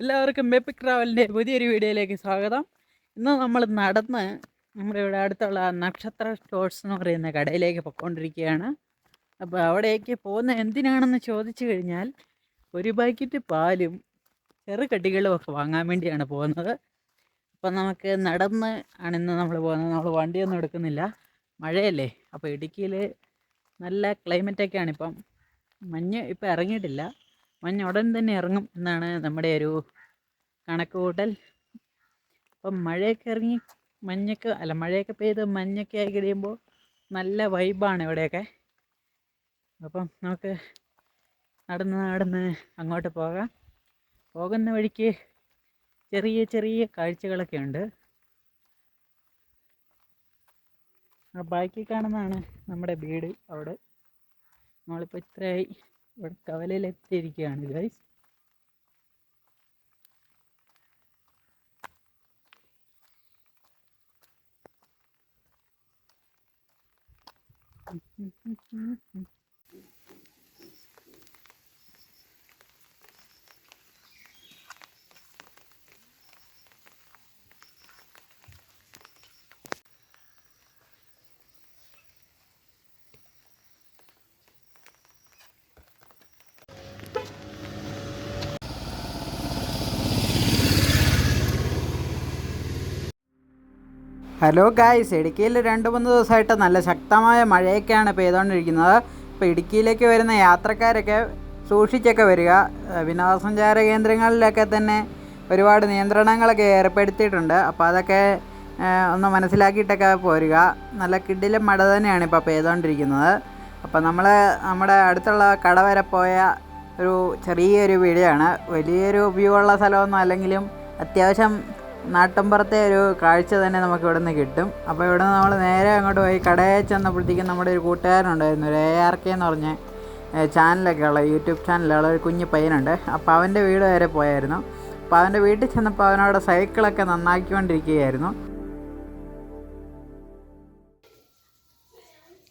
എല്ലാവർക്കും മെപ്പിക് ട്രാവലിന്റെ പുതിയൊരു വീഡിയോയിലേക്ക് സ്വാഗതം. ഇന്ന് നമ്മൾ നടന്ന് നമ്മുടെ ഇവിടെ അടുത്തുള്ള നക്ഷത്ര സ്റ്റോഴ്സ് എന്ന് പറയുന്ന കടയിലേക്ക് പൊയ്ക്കൊണ്ടിരിക്കുകയാണ്. അപ്പോൾ അവിടേക്ക് പോകുന്ന എന്തിനാണെന്ന് ചോദിച്ചു കഴിഞ്ഞാൽ ഒരു പാക്കറ്റ് പാലും ചെറുകടികളും ഒക്കെ വാങ്ങാൻ വേണ്ടിയാണ് പോകുന്നത്. അപ്പം നമുക്ക് നടന്ന് ആണ് ഇന്ന് നമ്മൾ പോകുന്നത്. നമ്മൾ വണ്ടിയൊന്നും എടുക്കുന്നില്ല. മഴയല്ലേ. അപ്പോൾ ഇടുക്കിയിൽ നല്ല ക്ലൈമറ്റൊക്കെയാണ് ഇപ്പം. മഞ്ഞ് ഇപ്പം ഇറങ്ങിയിട്ടില്ല. മഞ്ഞ് ഉടൻ തന്നെ ഇറങ്ങും എന്നാണ് നമ്മുടെ ഒരു കണക്ക് കൂട്ടൽ അപ്പം മഴയൊക്കെ ഇറങ്ങി മഞ്ഞൊക്കെ അല്ല മഴയൊക്കെ പെയ്ത് മഞ്ഞൊക്കെ ആയി കഴിയുമ്പോൾ നല്ല വൈബാണ് ഇവിടെയൊക്കെ. അപ്പം നമുക്ക് നടന്ന് നടന്ന് അങ്ങോട്ട് പോകാം. പോകുന്ന വഴിക്ക് ചെറിയ ചെറിയ കാഴ്ചകളൊക്കെ ഉണ്ട്. ആ ബാക്കി കാണുന്നതാണ് നമ്മുടെ വീട് അവിടെ. നമ്മളിപ്പോൾ ഇത്രയായി. ഇവിടെ കവലയിലെത്തിയിരിക്കുകയാണ് ഗൈസ് ഹലോ ഗായ്സ് ഇടുക്കിയിൽ രണ്ട് മൂന്ന് ദിവസമായിട്ട് നല്ല ശക്തമായ മഴയൊക്കെയാണ് പെയ്തുകൊണ്ടിരിക്കുന്നത്. ഇപ്പോൾ ഇടുക്കിയിലേക്ക് വരുന്ന യാത്രക്കാരൊക്കെ സൂക്ഷിച്ചൊക്കെ വരിക. വിനോദസഞ്ചാര കേന്ദ്രങ്ങളിലൊക്കെ തന്നെ ഒരുപാട് നിയന്ത്രണങ്ങളൊക്കെ ഏർപ്പെടുത്തിയിട്ടുണ്ട്. അപ്പോൾ അതൊക്കെ ഒന്ന് മനസ്സിലാക്കിയിട്ടൊക്കെ പോരുക. നല്ല കിഡിലും മഴ തന്നെയാണ് ഇപ്പോൾ പെയ്തുകൊണ്ടിരിക്കുന്നത്. അപ്പോൾ നമ്മൾ നമ്മുടെ അടുത്തുള്ള കട വരെ പോയ ഒരു ചെറിയൊരു വീഡിയോ ആണ്. വലിയൊരു വ്യൂ ഉള്ള സ്ഥലമൊന്നും അല്ലെങ്കിലും അത്യാവശ്യം നാട്ടിൻപുറത്തെ ഒരു കാഴ്ച തന്നെ നമുക്ക് ഇവിടെ നിന്ന് കിട്ടും. അപ്പോൾ ഇവിടെ നിന്ന് നമ്മൾ നേരെ അങ്ങോട്ട് പോയി കടയിൽ ചെന്നപ്പോഴത്തേക്കും നമ്മുടെ ഒരു കൂട്ടുകാരനുണ്ടായിരുന്നു ഒരു എ ആർ കെ എന്ന് പറഞ്ഞ ചാനലൊക്കെ ഉള്ള യൂട്യൂബ് ചാനലുള്ള ഒരു കുഞ്ഞു പയ്യനുണ്ട്. അപ്പോൾ അവന്റെ വീട് വരെ പോയായിരുന്നു. അപ്പോൾ അവന്റെ വീട്ടിൽ ചെന്നപ്പോൾ അവനവിടെ സൈക്കിളൊക്കെ നന്നാക്കിക്കൊണ്ടിരിക്കുകയായിരുന്നു.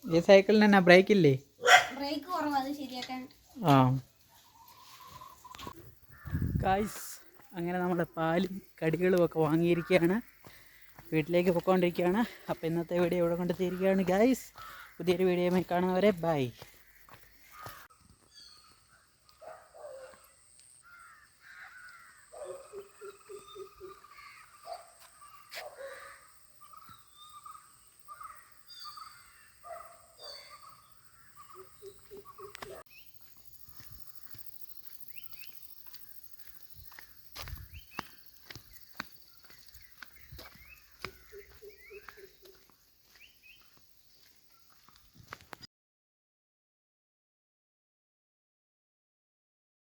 ഈ സൈക്കിളിന് തന്നെ ബ്രേക്ക് ഇല്ലേ? ബ്രേക്ക് കുറവാണ് അത് ശരിയാക്കാൻ. ആ. ഗായ്സ് അങ്ങനെ നമ്മൾ പാലും കടികളും ഒക്കെ വാങ്ങിയിരിക്കുകയാണ്. വീട്ടിലേക്ക് പൊയ്ക്കൊണ്ടിരിക്കുകയാണ് അപ്പോൾ ഇന്നത്തെ വീഡിയോ ഇവിടെ കൊണ്ട് തീരുകയാണ് ഗായ്സ് പുതിയൊരു വീഡിയോയുമായി കാണുന്നവരെ ബൈ